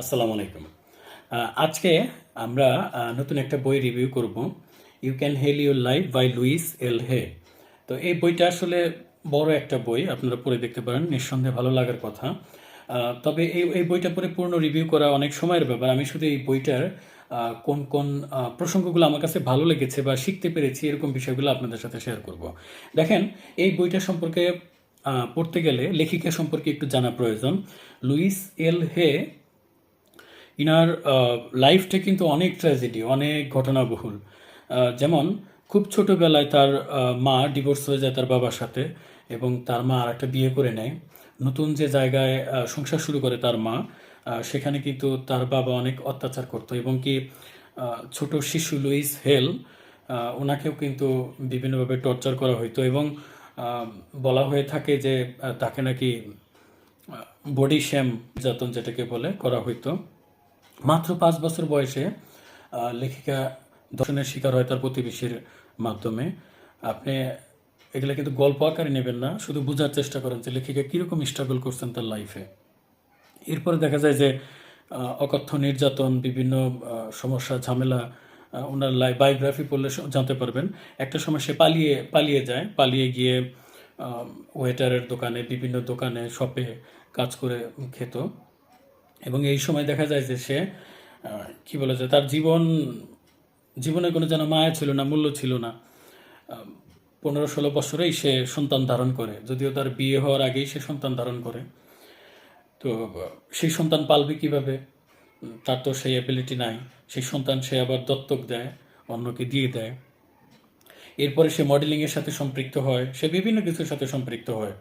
আসসালামু আলাইকুম। আজকে আমরা নতুন একটা বই রিভিউ করব। You can heal your life by Louise L Hay তো এই বইটা আসলে বড় একটা বই, আপনারা পড়ে দেখতে পারেন, নিঃসন্দেহে ভালো লাগার কথা। তবে এই এই বইটা পরে পূর্ণ রিভিউ করা অনেক সময়ের ব্যাপার। আমি শুধু এই বইটার কোন কোন প্রসঙ্গগুলো আমার কাছে ভালো লেগেছে বা শিখতে পেরেছি, এরকম বিষয়গুলো আপনাদের সাথে শেয়ার করব। দেখেন, এই বইটা সম্পর্কে পড়তে গেলে লেখিকা সম্পর্কে একটু জানা প্রয়োজন। লুইস এল হে ইনার লাইফটা কিন্তু অনেক ট্র্যাজেডি অনেক ঘটনাবহুল। যেমন খুব ছোটোবেলায় তার মা ডিভোর্স হয়ে যায় তার বাবার সাথে এবং তার মা আর একটা বিয়ে করে নেয়। নতুন যে জায়গায় সংসার শুরু করে তার মা সেখানে কিন্তু তার বাবা অনেক অত্যাচার করতো এবং কি ছোট শিশু লুইস হেল ওনাকেও কিন্তু বিভিন্নভাবে টর্চার করা হইতো এবং বলা হয়ে থাকে যে তাকে নাকি বডি শ্যাম নির্যাতন যেটাকে বলে, করা হইতো। মাত্র পাঁচ বছর বয়সে লেখিকা দর্শনের শিকার হয় তার প্রতিবেশীর মাধ্যমে। আপনি এগুলো কিন্তু গল্প আকারে নেবেন না, শুধু বোঝার চেষ্টা করেন যে লেখিকা কীরকম স্ট্রাগল করছেন তার লাইফে এরপরে দেখা যায় যে অকথ্য, নির্যাতন, বিভিন্ন সমস্যা, ঝামেলা ওনার লাই বায়োগ্রাফি পড়লে জানতে পারবেন। একটা সময় সে পালিয়ে পালিয়ে যায়, পালিয়ে গিয়ে ওয়েটারের দোকানে, বিভিন্ন দোকানে শপে কাজ করে খেত। এবং এই সময় দেখা যায় যে সে কি বলা যায় তার জীবন জীবনে কোনো যেন মায়া ছিল না, মূল্য ছিল না। পনেরো ষোলো বছরেই সে সন্তান ধারণ করে। যদিও তার বিয়ে হওয়ার আগেই সে সন্তান ধারণ করে। তো, সেই সন্তান পালবে কীভাবে? তার তো সেই অ্যাবিলিটি নাই। সেই সন্তান সে আবার দত্তক দেয়, অন্যকে দিয়ে দেয়। এরপরে সে মডেলিংয়ের সাথে সম্পৃক্ত হয়। সে বিভিন্ন কিছুর সাথে সম্পৃক্ত হয়।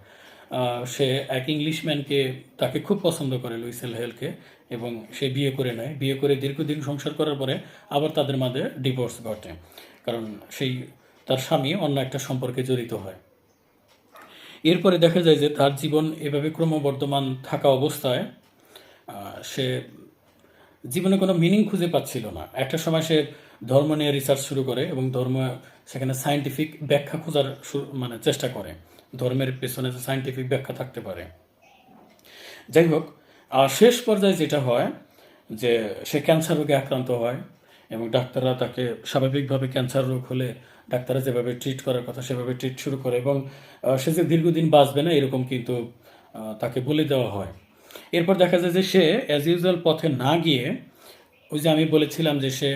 সে এক ইংলিশম্যানকে তাকে খুব পছন্দ করে লুইসেল হেলকে এবং সে বিয়ে করে নেয়। বিয়ে করে দীর্ঘদিন সংসার করার পরে আবার তাদের মাঝে ডিভোর্স ঘটে। কারণ সেই, তার স্বামী অন্য একটা সম্পর্কে জড়িত হয়। এরপরে দেখা যায় যে তার জীবন এভাবে ক্রমবর্ধমান থাকা অবস্থায় সে জীবনে কোনো মিনিং খুঁজে পাচ্ছিল না। একটা সময় সে ধর্ম নিয়ে রিসার্চ শুরু করে এবং ধর্ম সেখানে সায়েন্টিফিক ব্যাখ্যা খোঁজার মানে চেষ্টা করে। ধর্মের পেছনে যে সায়েন্টিফিক ব্যাখ্যা থাকতে পারে। যাই হোক, আর শেষ পর্যায়ে যেটা হয় যে সে ক্যান্সার রোগে আক্রান্ত হয় এবং ডাক্তাররা তাকে স্বাভাবিকভাবে ক্যান্সার রোগ হলে ডাক্তাররা যেভাবে ট্রিট করার কথা সেভাবে ট্রিট শুরু করে এবং সে যে দীর্ঘদিন বাঁচবে না এরকম কিন্তু তাকে বলে দেওয়া হয়। এরপর দেখা যায় যে সে অ্যাজ ইউজুয়াল পথে না গিয়ে, ওই যে আমি বলেছিলাম যে সে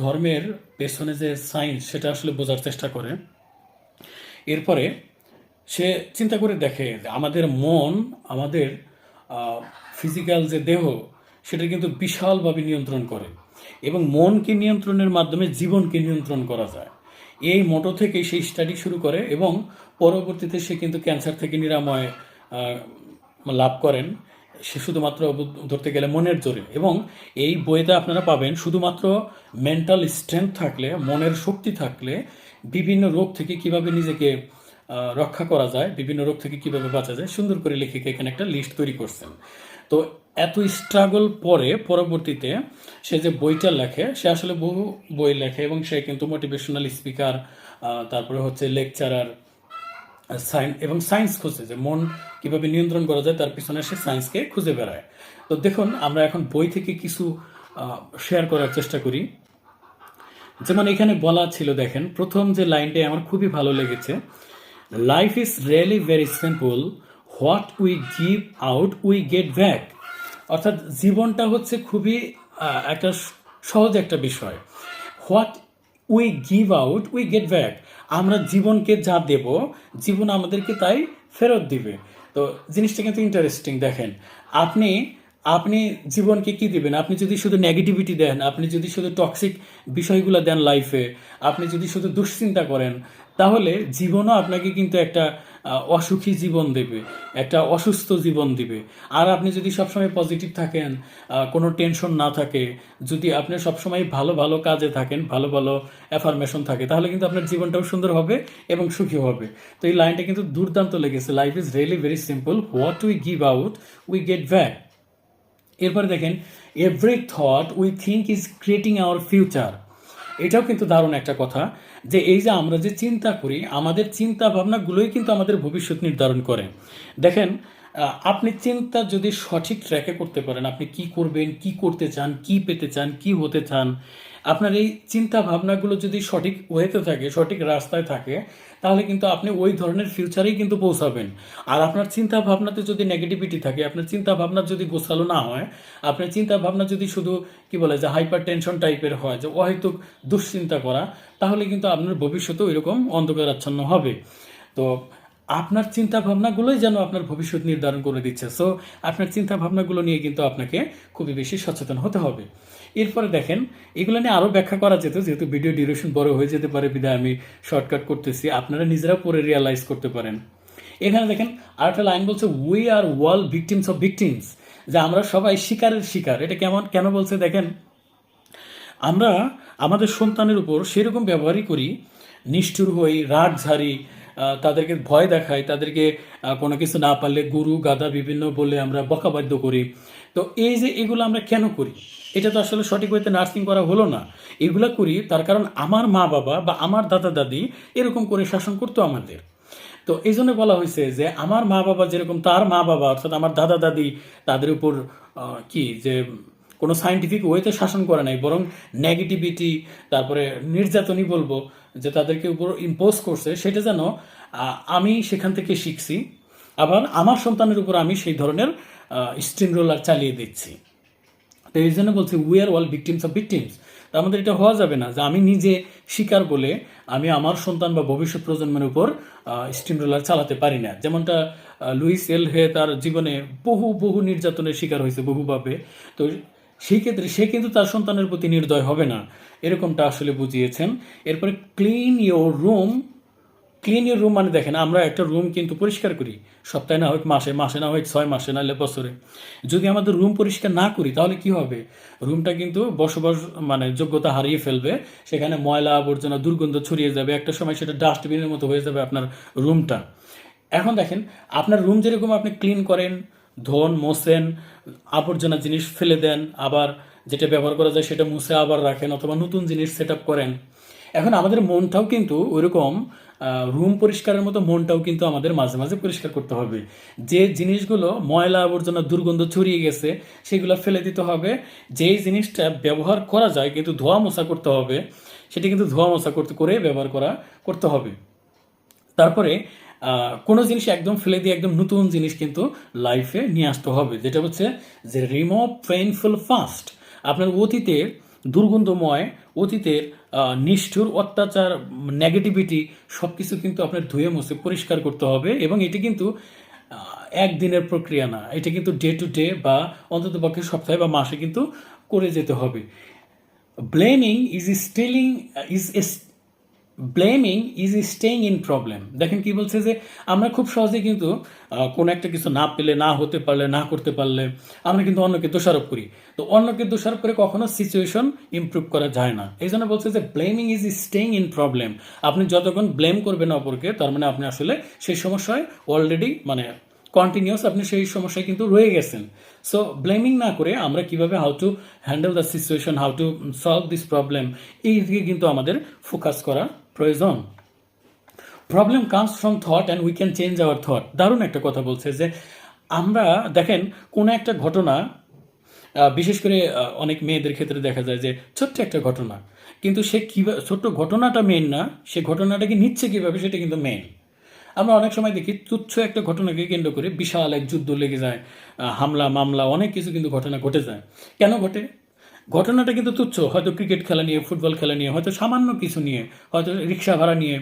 ধর্মের পেছনে যে সায়েন্স সেটা আসলে বোঝার চেষ্টা করে। এরপরে সে চিন্তা করে দেখে যে আমাদের মন, আমাদের ফিজিক্যাল যে দেহ, সেটা কিন্তু বিশালভাবে নিয়ন্ত্রণ করে এবং মনকে নিয়ন্ত্রণের মাধ্যমে জীবনকে নিয়ন্ত্রণ করা যায়। এই মোটো থেকে সেই স্টাডি শুরু করে এবং পরবর্তীতে সে কিন্তু ক্যান্সার থেকে নিরাময় লাভ করেন। সে শুধুমাত্র ধরতে গেলে মনের জোরে। এবং এই বইতে আপনারা পাবেন শুধুমাত্র মেন্টাল স্ট্রেংথ থাকলে, মনের শক্তি থাকলে, বিভিন্ন রোগ থেকে কীভাবে নিজেকে রক্ষা করা যায়, বিভিন্ন রোগ থেকে কীভাবে বাঁচা যায়, সুন্দর করে লেখিকা এখানে একটা লিস্ট তৈরি করছেন। তো এত স্ট্রাগল পরে পরবর্তীতে সে যে বইটা লেখে, সে আসলে বহু বই লেখে এবং সে কিন্তু মোটিভেশনাল স্পিকার তারপরে হচ্ছে লেকচারার এবং সায়েন্স খুঁজে যে মন কীভাবে নিয়ন্ত্রণ করা যায়, তার পিছনে সে সায়েন্সকে খুঁজে বেড়ায়। তো দেখুন, আমরা এখন বই থেকে কিছু শেয়ার করার চেষ্টা করি। যেমন এখানে বলা ছিল, দেখেন, প্রথম যে লাইনটাই আমার খুবই ভালো লেগেছে life is really very simple what we give out we get back অর্থাৎ জীবনটা হচ্ছে খুবই একটা সহজ একটা বিষয়। What we give out we get back আমরা জীবনকে যা দেব, জীবন আমাদেরকে তাই ফেরত দিবে। তো জিনিসটা কিন্তু ইন্টারেস্টিং দেখেন। আপনি আপনি জীবনকে কি দিবেন? আপনি যদি শুধু নেগেটিভিটি দেন, আপনি যদি শুধু টক্সিক বিষয়গুলো দেন লাইফে আপনি যদি শুধু দুশ্চিন্তা করেন, তাহলে জীবনও আপনাকে কিন্তু একটা অসুখী জীবন দেবে, একটা অসুস্থ জীবন দিবে। আর আপনি যদি সবসময় পজিটিভ থাকেন কোনো টেনশন না থাকে, যদি আপনি সবসময় ভালো ভালো কাজে থাকেন, ভালো ভালো অ্যাফার্মেশন থাকে, তাহলে কিন্তু আপনার জীবনটাও সুন্দর হবে এবং সুখী হবে। তো এই লাইনটা কিন্তু দুর্দান্ত লেগেছে। Life is really very simple what we give out we get back এরপরে দেখেন every thought we think is creating our future এটাও কিন্তু দারুণ একটা কথা যে এই যে আমরা যে চিন্তা করি, আমাদের চিন্তা ভাবনাগুলোই কিন্তু আমাদের ভবিষ্যৎ নির্ধারণ করে। দেখেন আপনি চিন্তা যদি সঠিক ট্র্যাকে করতে পারেন, আপনি কি করবেন, কি করতে চান, কি পেতে চান, কি হতে চান আপনার এই চিন্তা ভাবনাগুলো যদি সঠিক ওয়েতে থাকে, সঠিক রাস্তায় থাকে, তাহলে কিন্তু আপনি ওই ধরনের ফিউচারেই কিন্তু পৌঁছাবেন। আর আপনার চিন্তা ভাবনাতে যদি নেগেটিভিটি থাকে, আপনার চিন্তা ভাবনা যদি গোছালো না হয়, আপনার চিন্তা ভাবনা যদি শুধু, কি বলে, যে হাইপার টেনশন টাইপের হয়, যে অহেতুক দুশ্চিন্তা করা, তাহলে কিন্তু আপনার ভবিষ্যতেও এরকম অন্ধকারাচ্ছন্ন হবে। তো আপনার চিন্তা ভাবনাগুলোই যেন আপনার ভবিষ্যৎ নির্ধারণ করে দিচ্ছে। সো আপনার চিন্তা ভাবনাগুলো নিয়ে কিন্তু আপনাকে খুবই বেশি সচেতন হতে হবে। এরপরে দেখেন, এগুলো নিয়ে আরও ব্যাখ্যা করা যেত, যেহেতু ভিডিও ডিউরেশন বড় হয়ে যেতে পারে, বিধায় আমি শর্টকাট করতেছি, আপনারা নিজেরা পরে রিয়ালাইজ করতে পারেন। এখানে দেখেন, আরেকটা লাইন বলছে we are all victims of victims যে আমরা সবাই শিকারের শিকার। এটা কেমন, কেন বলছে দেখেন, আমরা আমাদের সন্তানের উপর সেরকম ব্যবহারই করি, নিষ্ঠুর হই রাগ ঝাড়ি তাদেরকে ভয় দেখাই তাদেরকে কোনো কিছু না পারলে গুরু গাদা বিভিন্ন বলে আমরা বকাবাদ্য করি। তো এই যে এগুলো আমরা কেন করি? এটা তো আসলে সঠিক ওয়েতে নার্সিং করা হলো না। এগুলো করি তার কারণ আমার মা বাবা বা আমার দাদা দাদি এরকম করে শাসন করতো আমাদের। তো এই জন্য বলা হয়েছে যে আমার মা বাবা যেরকম তার মা বাবা, অর্থাৎ আমার দাদা দাদি তাদের উপর কি যে কোনো সাইন্টিফিক ওয়েতে শাসন করে নাই, বরং নেগেটিভিটি তারপরে নির্যাতনই বলব যে তাদেরকে উপর ইম্পোজ করছে, সেটা যেন আমি সেখান থেকে শিখছি, আবার আমার সন্তানের উপর আমি সেই ধরনের স্ট্রিম রোলার চালিয়ে দিচ্ছি। তো এই জন্য বলছি we are all victims of victims তো আমাদের এটা হওয়া যাবে না যে আমি নিজে শিকার বলে আমি আমার সন্তান বা ভবিষ্যৎ প্রজন্মের উপর স্টিম রোলার চালাতে পারি না। যেমনটা লুইস এল হে তার জীবনে বহু বহু নির্যাতনের শিকার হয়েছে বহুভাবে। তো সেই ক্ষেত্রে সে কিন্তু তার সন্তানের প্রতি নির্দয় হবে না। এরকমটা আসলে বুঝিয়েছেন। এরপরে clean your room clean your room মানে দেখেন, আমরা একটা রুম কিন্তু পরিষ্কার করি। সপ্তাহে না হোক মাসে মাসে না হোক ছয় মাসে নাহলে বছরে। যদি আমাদের রুম পরিষ্কার না করি, তাহলে কি হবে? রুমটা কিন্তু বসবাস মানে যোগ্যতা হারিয়ে ফেলবে। সেখানে ময়লা আবর্জনা, দুর্গন্ধ ছড়িয়ে যাবে। একটা সময় সেটা ডাস্টবিনের মতো হয়ে যাবে আপনার রুমটা এখন দেখেন, আপনার রুম যেরকম আপনি ক্লিন করেন ধোন মোছেন আবর্জনা জিনিস ফেলে দেন, আবার যেটা ব্যবহার করা যায় সেটা মুছে আবার রাখেন অথবা নতুন জিনিস সেট করেন। এখন আমাদের মনটাও কিন্তু ওইরকম রুম পরিষ্কারের মতো মনটাও কিন্তু আমাদের মাঝে মাঝে পরিষ্কার করতে হবে। যে জিনিসগুলো ময়লা আবর্জনা দুর্গন্ধ ছড়িয়ে গেছে, সেগুলো ফেলে দিতে হবে। যেই জিনিসটা ব্যবহার করা যায় কিন্তু ধোয়া মোছা করতে হবে, সেটা কিন্তু ধোয়া মোছা করতে, করে ব্যবহার করা, করতে হবে। তারপরে কোনো জিনিস একদম ফেলে দিয়ে একদম নতুন জিনিস কিন্তু লাইফে নিয়ে আসতে হবে। যেটা হচ্ছে যে রিমুভ পেইনফুল ফাস্ট আপনার অতীতের দুর্গন্ধময়, অতীতের নিষ্ঠুর অত্যাচার নেগেটিভিটি সব কিছু কিন্তু আপনার ধুয়ে মুছে পরিষ্কার করতে হবে এবং এটি কিন্তু একদিনের প্রক্রিয়া না। এটা কিন্তু ডে টু ডে বা অন্তত পক্ষে সপ্তাহে বা মাসে কিন্তু করে যেতে হবে। Blaming is stealing is blaming is staying in problem দেখেন কি বলছে যে, আমরা খুব সহজে কিন্তু কোনো একটা কিছু না পেলে, না হতে পারলে, না করতে পারলে, আমরা কিন্তু অন্যকে দোষারোপ করি। তো অন্যকে দোষারোপ করে কখনো সিচুয়েশন ইমপ্রুভ করা যায় না। এই জন্য বলছে যে blaming is staying in problem আপনি যতক্ষণ ব্লেম করবেন অপরকে, তার মানে আপনি আসলে সেই সমস্যায় অলরেডি মানে কন্টিনিউস আপনি সেই সমস্যায় কিন্তু রয়ে গেছেন। সো ব্লেমিং না করে আমরা কীভাবে how to handle the situation how to solve this problem এই দিকে কিন্তু আমাদের ফোকাস করা প্রয়োজন। Problem comes from thought and we can change our thought দারুণ একটা কথা বলছে যে আমরা, দেখেন, কোনো একটা ঘটনা বিশেষ করে অনেক মেয়েদের ক্ষেত্রে দেখা যায় যে ছোট্ট একটা ঘটনা। কিন্তু সে কীভাবে ছোট্ট ঘটনাটা মেন না, সে ঘটনাটাকে নিচ্ছে কীভাবে সেটা কিন্তু মেন আমরা অনেক সময় দেখি তুচ্ছ একটা ঘটনাকে কেন্দ্র করে বিশাল এক যুদ্ধ লেগে যায় হামলা, মামলা, অনেক কিছু কিন্তু ঘটনা ঘটে যায়। কেন ঘটে? ঘটনাটা কিন্তু তুচ্ছ। হয়তো ক্রিকেট খেলা নিয়ে, ফুটবল খেলা নিয়ে, হয়তো সামান্য কিছু নিয়ে, হয়তো রিক্সা ভাড়া নিয়ে।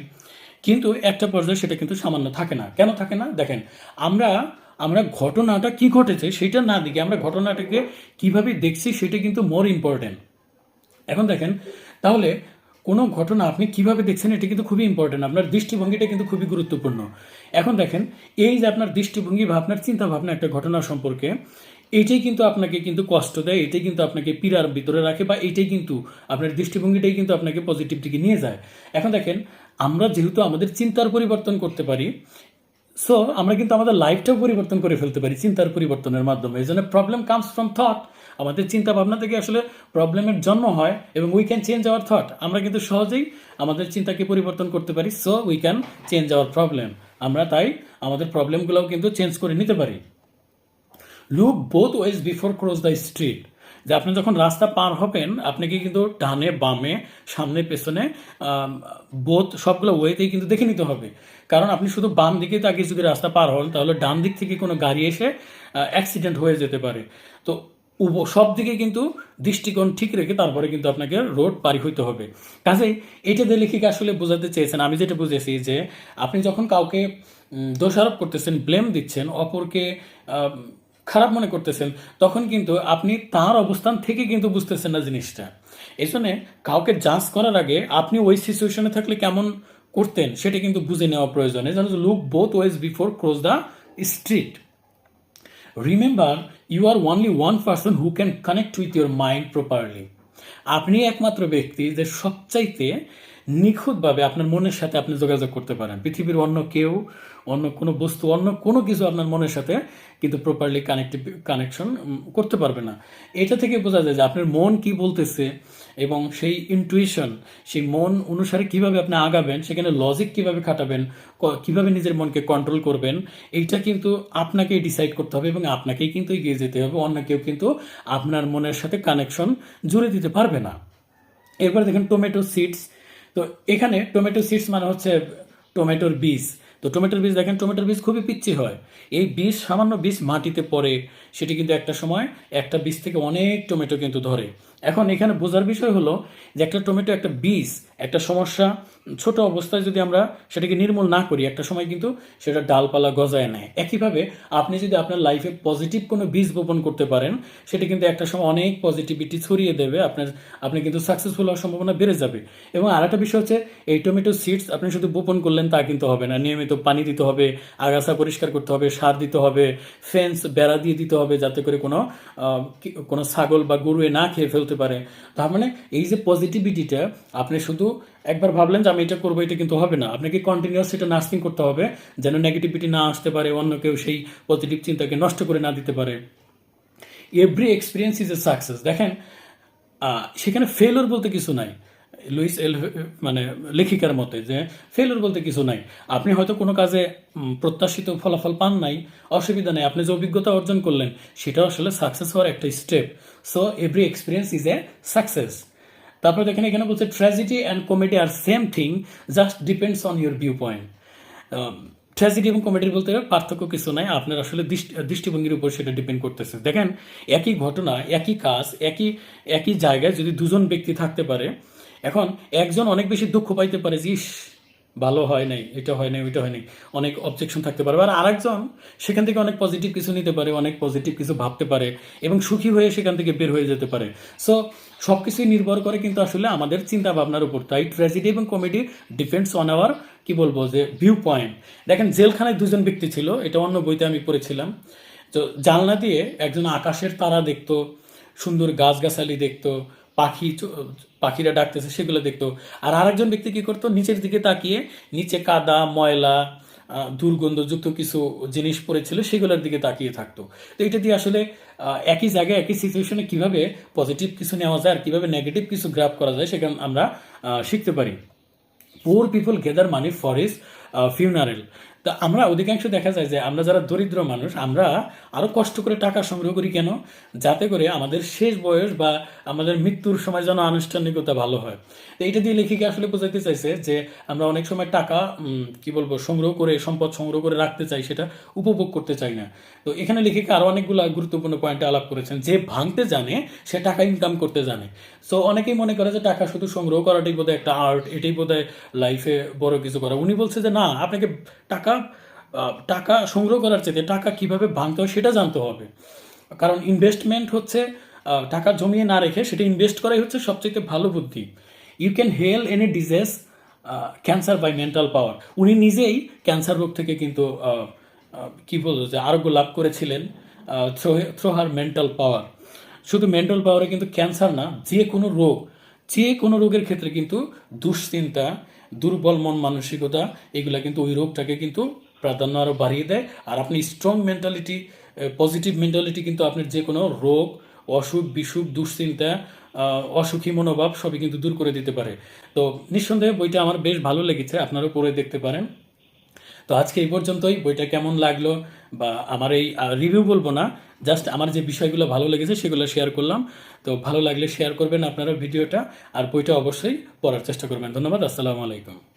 কিন্তু একটা পর্যায়ে সেটা কিন্তু সামান্য থাকে না। কেন থাকে না? দেখেন, আমরা আমরা ঘটনাটা কি ঘটেছে সেটা না দিকে আমরা ঘটনাটাকে কীভাবে দেখছি সেটা কিন্তু মোর ইম্পর্টেন্ট এখন দেখেন, তাহলে কোনো ঘটনা আপনি কীভাবে দেখছেন, এটা কিন্তু খুবই ইম্পর্টেন্ট আপনার দৃষ্টিভঙ্গিটা কিন্তু খুবই গুরুত্বপূর্ণ। এখন দেখেন, এই যে আপনার দৃষ্টিভঙ্গি বা আপনার চিন্তা ভাবনা একটা ঘটনা সম্পর্কে এইটাই কিন্তু আপনাকে কিন্তু কষ্ট দেয়, এটাই কিন্তু আপনাকে পীড়ার ভিতরে রাখে বা এইটাই কিন্তু আপনার দৃষ্টিভঙ্গিটাই কিন্তু আপনাকে পজিটিভ দিকে নিয়ে যায়। এখন দেখেন, আমরা যেহেতু আমাদের চিন্তার পরিবর্তন করতে পারি সো আমরা কিন্তু আমাদের লাইফটাও পরিবর্তন করে ফেলতে পারি চিন্তার পরিবর্তনের মাধ্যমে। এই জন্য প্রবলেম কামস ফ্রম থট আমাদের চিন্তা ভাবনা থেকে আসলে প্রবলেমের জন্ম হয় এবং we can change our thought আমরা কিন্তু সহজেই আমাদের চিন্তাকে পরিবর্তন করতে পারি so we can change our problem আমরা তাই আমাদের প্রবলেমগুলোও কিন্তু চেঞ্জ করে নিতে পারি। Look both ways before cross the street যে আপনি যখন রাস্তা পার হবেন আপনাকে কিন্তু ডানে, বামে, সামনে, পেছনে বোধ সবগুলো ওয়েতেই কিন্তু দেখে নিতে হবে। কারণ আপনি শুধু বাম দিকে তাকিয়ে যদি রাস্তা পার হন, তাহলে ডান দিক থেকে কোনো গাড়ি এসে অ্যাক্সিডেন্ট হয়ে যেতে পারে। তো উভ সব দিকে কিন্তু দৃষ্টিকোণ ঠিক রেখে তারপরে কিন্তু আপনাকে রোড পারি হইতে হবে। কাজেই দিয়ে লেখিকা আসলে বোঝাতে চেয়েছেন, আমি যেটা বুঝেছি যে আপনি যখন কাউকে দোষারোপ করতেছেন ব্লেম দিচ্ছেন, অপরকে খারাপ মনে করতেছেন, তখন কিন্তু আপনি তার অবস্থান থেকে কিন্তু বুঝতেছেন না জিনিসটা। এই জন্য কাউকে জাজ করার আগে আপনি ওই সিচুয়েশনে থাকলে কেমন করতেন সেটা কিন্তু বুঝে নেওয়া প্রয়োজন। এই জন্য look both ways before cross the street remember you are only one person who can connect with your mind properly আপনি একমাত্র ব্যক্তি যে সবচাইতে নিখুঁতভাবে আপনার মনের সাথে আপনি যোগাযোগ করতে পারেন। পৃথিবীর অন্য কেউ, অন্য কোনো বস্তু, অন্য কোনো কিছু আপনার মনের সাথে কিন্তু প্রপারলি কানেক্টিভ কানেকশন করতে পারবে না। এটা থেকে বোঝা যায় যে আপনার মন কি বলতেছে এবং সেই ইনটুইশন সেই মন অনুসারে কীভাবে আপনি আগাবেন, সেখানে লজিক কীভাবে খাটাবেন কীভাবে নিজের মনকে কন্ট্রোল করবেন, এইটা কিন্তু আপনাকেই ডিসাইড করতে হবে এবং আপনাকেই কিন্তু এগিয়ে যেতে হবে। অন্য কেউ কিন্তু আপনার মনের সাথে কানেকশন জুড়ে দিতে পারবে না। এরপরে দেখেন টমেটো সিডস তো এখানে টমেটো সিডস মানে হচ্ছে টমেটোর বীজ। তো টমেটোর বীজ দেখেন টমেটোর বীজ খুবই পিচ্ছি হয়। এই বীজ, সামান্য বীজ মাটিতে পড়ে, সেটি কিন্তু একটা সময় একটা বীজ থেকে অনেক টমেটো কিন্তু ধরে। এখন এখানে বোঝার বিষয় হলো যে একটা টমেটো, একটা বীজ, একটা সমস্যা ছোট অবস্থায় যদি আমরা সেটাকে নির্মূল না করি, একটা সময় কিন্তু সেটা ডালপালা গজায় নেয়। একইভাবে আপনি যদি আপনার লাইফে পজিটিভ কোনো বীজ বপন করতে পারেন, সেটা কিন্তু একটা সময় অনেক পজিটিভিটি ছড়িয়ে দেবে, আপনার, আপনি কিন্তু সাকসেসফুল হওয়ার সম্ভাবনা বেড়ে যাবে। এবং আরেকটা বিষয় হচ্ছে, এই টমেটো সিডস আপনি শুধু বপন করলেন তা কিন্তু হবে না। নিয়মিত পানি দিতে হবে, আগাছা পরিষ্কার করতে হবে, সার দিতে হবে ফেন্স বেড়া দিয়ে দিতে হবে, যাতে করে কোনো কোনো ছাগল বা গরু এ না খেয়ে ফেলতে পারে। তার মানে এই যে পজিটিভিটিটা আপনি শুধু একবার ভাবলেন যে আমি এটা করব, এটা কিন্তু হবে না। আপনাকে কন্টিনিউস এটা নার্সিং করতে হবে, যেন নেগেটিভিটি না আসতে পারে, অন্য কেউ সেই পজিটিভ চিন্তাকে নষ্ট করে না দিতে পারে। Every experience is a success দেখেন সেখানে ফেলোর বলতে কিছু নাই। লুইস এল মানে লেখিকার মতে যে ফেলোর বলতে কিছু নাই। আপনি হয়তো কোনো কাজে প্রত্যাশিত ফলাফল পান নাই, অসুবিধা নেই, আপনি যে অভিজ্ঞতা অর্জন করলেন সেটা আসলে সাকসেস হওয়ার একটা step so every experience is a success তারপরে দেখেন, এখানে বলছে tragedy and comedy are same thing just depends on your viewpoint tragedy এবং কমেডির বলতে পার্থক্য কিছু নাই, আপনার আসলে দৃষ্টি- দৃষ্টিভঙ্গির উপর সেটা ডিপেন্ড করতেছে। দেখেন, একই ঘটনা, একই কাজ, একই একই জায়গায় যদি দুজন ব্যক্তি থাকতে পারে এখন একজন অনেক বেশি দুঃখ পাইতে পারে ইস, ভালো হয় নাই, এটা হয় নাই, ওইটা হয় নাই। অনেক অবজেকশন থাকতে পারে। আর আরেকজন সেখান থেকে অনেক পজিটিভ কিছু নিতে পারে, অনেক পজিটিভ কিছু ভাবতে পারে এবং সুখী হয়ে সেখান থেকে বের হয়ে যেতে পারে। সো সব কিছুই নির্ভর করে কিন্তু আসলে আমাদের চিন্তা ভাবনার উপর। তাই ট্র্যাজেডি এবং কমেডি ডিপেন্ডস অন আওয়ার কি বলব, যে ভিউ পয়েন্ট দেখেন, জেলখানায় দুজন ব্যক্তি ছিল, এটা অন্য বইতে আমি পড়েছিলাম। তো জানলা দিয়ে একজন আকাশের তারা দেখতো, সুন্দর গাছগাছালি দেখতো পাখি পাখিরা ডাকতেছে, সেগুলো দেখতো। আর আরেকজন ব্যক্তি কি করতো? নিচের দিকে তাকিয়ে নিচে কাদা, ময়লা দুর্গন্ধযুক্ত কিছু জিনিস পড়েছিল, সেগুলোর দিকে তাকিয়ে থাকতো। তো এটা দিয়ে আসলে একই জায়গায়, একই সিচুয়েশনে কীভাবে পজিটিভ কিছু নেওয়া যায় আর কীভাবে নেগেটিভ কিছু গ্রাফ করা যায়, সেখানে আমরা শিখতে পারি। Poor people gather money for his funeral তা আমরা অধিকাংশ দেখা যায় যে আমরা যারা দরিদ্র মানুষ, আমরা আরও কষ্ট করে টাকা সংগ্রহ করি কেন? যাতে করে আমাদের শেষ বয়স বা আমাদের মৃত্যুর সময় যেন আনুষ্ঠানিকতা ভালো হয়। তো এটা দিয়ে লেখিকা আসলে বোঝাতে চাইছে যে আমরা অনেক সময় টাকা কি বলব, সংগ্রহ করে, সম্পদ সংগ্রহ করে রাখতে চাই, সেটা উপভোগ করতে চাই না। তো এখানে লেখিকা আরও অনেকগুলো গুরুত্বপূর্ণ পয়েন্টে আলাপ করেছেন। যে ভাঙতে জানে, সে টাকা ইনকাম করতে জানে। সো অনেকেই মনে করে যে টাকা শুধু সংগ্রহ করাটাই বোধহয় একটা আর্ট এটাই বোধহয় লাইফে বড় কিছু করা। উনি বলছে যে, না, আপনাকে টাকা টাকা সংগ্রহ করার চেয়ে টাকা কীভাবে ভাঙতে হয় সেটা জানতে হবে। কারণ ইনভেস্টমেন্ট হচ্ছে টাকা জমিয়ে না রেখে সেটা ইনভেস্ট করাই হচ্ছে সবচেয়ে ভালো বুদ্ধি। You can heal any disease cancer by mental power উনি নিজেই ক্যান্সার রোগ থেকে কিন্তু কি বলব যে আরোগ্য লাভ করেছিলেন through through her mental power শুধু মেন্টাল পাওয়ারে কিন্তু ক্যান্সার না, যে কোনো রোগ, যে কোনো রোগের ক্ষেত্রে কিন্তু দুশ্চিন্তা, দুর্বল মন মানসিকতা, এগুলা কিন্তু ওই রোগটাকে কিন্তু প্রাধান্য আরও বাড়িয়ে দেয়। আর আপনি স্ট্রং মেন্টালিটি পজিটিভ মেন্টালিটি কিন্তু আপনার যে কোনো রোগ, অসুখ, বিসুখ, দুশ্চিন্তা অসুখী মনোভাব সবই কিন্তু দূর করে দিতে পারে। তো নিঃসন্দেহে বইটা আমার বেশ ভালো লেগেছে, আপনারাও পড়ে দেখতে পারেন। তো আজকে এই পর্যন্তই। বইটা কেমন লাগল? বা আমার এই রিভিউ বলব না জাস্ট আমার যে বিষয়গুলো ভালো লেগেছে সেগুলো শেয়ার করলাম। তো ভালো লাগলে শেয়ার করবেন আপনারা ভিডিওটা, আর বইটা অবশ্যই পড়ার চেষ্টা করবেন। ধন্যবাদ, আসসালামু আলাইকুম।